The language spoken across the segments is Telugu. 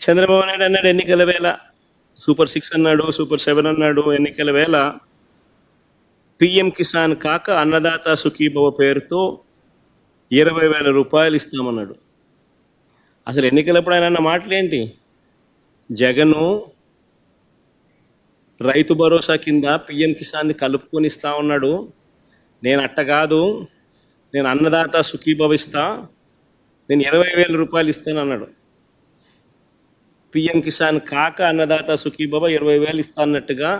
చంద్రబాబు నాయుడు అన్నాడు ఎన్నికల వేళ. సూపర్ సిక్స్ అన్నాడు సూపర్ సెవెన్ అన్నాడు ఎన్నికల వేళ. పిఎం కిసాన్ కాక అన్నదాత సుఖీభవ పేరుతో ఇరవై వేల రూపాయలు ఇస్తామన్నాడు. అసలు ఎన్నికలప్పుడు ఆయన అన్న మాటలేంటి? జగను రైతు భరోసా కింద పిఎం కిసాన్ని కలుపుకొని ఇస్తా ఉన్నాడు. నేను అట్ట కాదు. నేను అన్నదాత సుఖీభవిస్తా నేను ఇరవై వేల రూపాయలు ఇస్తాను అన్నాడు పిఎం కిసాన్ కాక అన్నదాత సుఖీబాబా ఇరవై వేలు ఇస్తా అన్నట్టుగా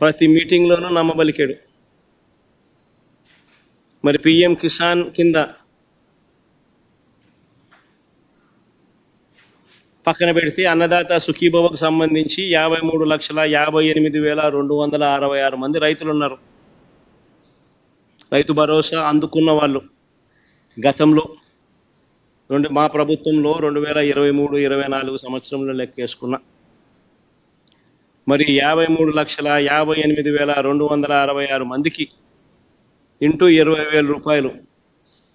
ప్రతి మీటింగ్లోనూ నమ్మబలికాడు. మరి పిఎం కిసాన్ కింద పక్కన పెడితే అన్నదాత సుఖీబాబాకు సంబంధించి యాభై మూడు లక్షల యాభై ఎనిమిది వేల రెండు వందల అరవై ఆరు మంది రైతులు ఉన్నారు రైతు భరోసా అందుకున్న వాళ్ళు గతంలో రెండు మా ప్రభుత్వంలో రెండు వేల ఇరవై మూడు ఇరవై నాలుగు సంవత్సరంలో లెక్కేసుకున్న. మరి యాభై మూడు లక్షల యాభై ఎనిమిది వేల రెండు వందల అరవై ఆరు మందికి ఇంటూ ఇరవై వేల రూపాయలు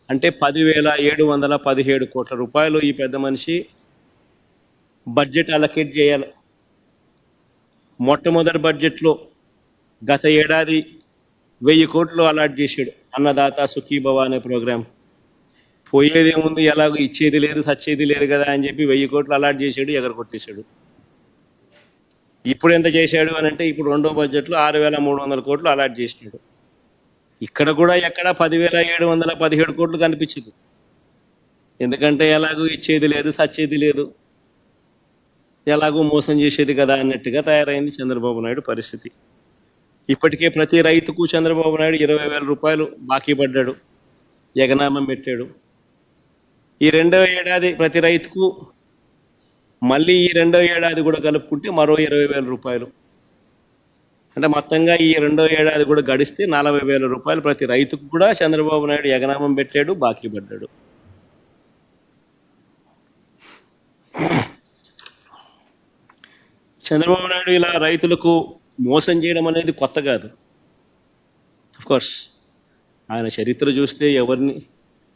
అంటే పదివేల ఏడు వందల పదిహేడు కోట్ల రూపాయలు ఈ పెద్ద మనిషి బడ్జెట్ అలకేట్ చేయాలి. మొట్టమొదటి బడ్జెట్లో గత ఏడాది వెయ్యి కోట్లు అలాట్ చేశాడు అన్నదాత సుఖీభవ అనే ప్రోగ్రాం పోయేది ఏముంది ఎలాగో ఇచ్చేది లేదు సచ్చేది లేదు కదా అని చెప్పి వెయ్యి కోట్లు అలాట్ చేశాడు ఎగర కొట్టేశాడు ఇప్పుడు ఎంత చేశాడు అని అంటే ఇప్పుడు రెండో బడ్జెట్లో ఆరు వేల మూడు వందల కోట్లు అలాట్ చేసినాడు. ఇక్కడ కూడా ఎక్కడ పదివేల ఏడు వందల పదిహేడు కోట్లు కనిపించదు. ఎందుకంటే ఎలాగో ఇచ్చేది లేదు సచ్చేది లేదు. ఎలాగో మోసం చేసేది కదా అన్నట్టుగా తయారైంది చంద్రబాబు నాయుడు పరిస్థితి. ఇప్పటికే ప్రతి రైతుకు చంద్రబాబు నాయుడు ఇరవై వేల రూపాయలు బాకీ పడ్డాడు ఎగనామం పెట్టాడు. ఈ రెండవ ఏడాది ప్రతి రైతుకు మళ్ళీ ఈ రెండవ ఏడాది కూడా కలుపుకుంటే మరో ఇరవై వేల రూపాయలు. అంటే మొత్తంగా ఈ రెండో ఏడాది కూడా గడిస్తే నలభై వేల రూపాయలు ప్రతి రైతుకు కూడా చంద్రబాబు నాయుడు ఎగనామం పెట్టాడు బాకీ పడ్డాడు. చంద్రబాబు నాయుడు ఇలా రైతులకు మోసం చేయడం అనేది కొత్త కాదు. కోర్స్ ఆయన చరిత్ర చూస్తే ఎవరిని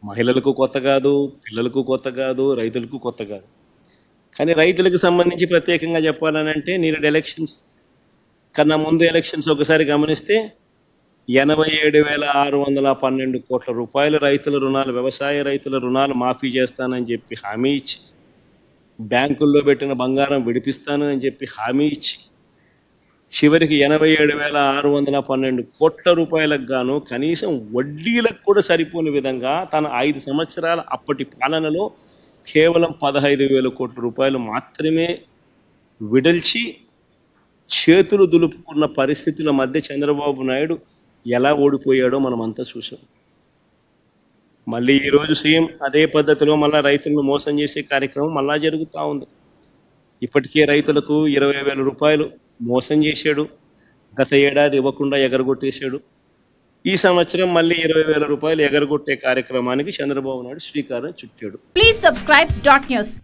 మహిళలకు కొత్త కాదు పిల్లలకు కొత్త కాదు రైతులకు కొత్త కాదు. కానీ రైతులకు సంబంధించి ప్రత్యేకంగా చెప్పాలని అంటే నేను ఎలక్షన్స్ కన్నా ముందు ఎలక్షన్స్ ఒకసారి గమనిస్తే ఎనభై ఏడు వేల ఆరు వందల పన్నెండు కోట్ల రూపాయల రైతుల రుణాలు వ్యవసాయ రైతుల రుణాలు మాఫీ చేస్తానని చెప్పి హామీ ఇచ్చి బ్యాంకుల్లో పెట్టిన బంగారం విడిపిస్తాను అని చెప్పి హామీ ఇచ్చి చివరికి ఎనభై ఏడు వేల ఆరు వందల పన్నెండు కోట్ల రూపాయలకు గాను కనీసం వడ్డీలకు కూడా సరిపోని విధంగా తన ఐదు సంవత్సరాల అప్పటి పాలనలో కేవలం పదహైదు వేల కోట్ల రూపాయలు మాత్రమే విడల్చి చేతులు దులుపుకున్న పరిస్థితుల మధ్య చంద్రబాబు నాయుడు ఎలా ఓడిపోయాడో మనమంతా చూసాం మళ్ళీ ఈరోజు సీఎం అదే పద్ధతిలో మళ్ళీ రైతులను మోసం చేసే కార్యక్రమం మళ్ళా జరుగుతూ ఉంది. ఇప్పటికే రైతులకు ఇరవై వేల రూపాయలు మోసం చేశాడు. గత ఏడాది ఇవ్వకుండా ఎగరగొట్టేశాడు. ఈ సంవత్సరం మళ్ళీ ఇరవై వేల రూపాయలు ఎగరగొట్టే కార్యక్రమానికి చంద్రబాబు నాయుడు శ్రీకారం చుట్టాడు. Please subscribe dot news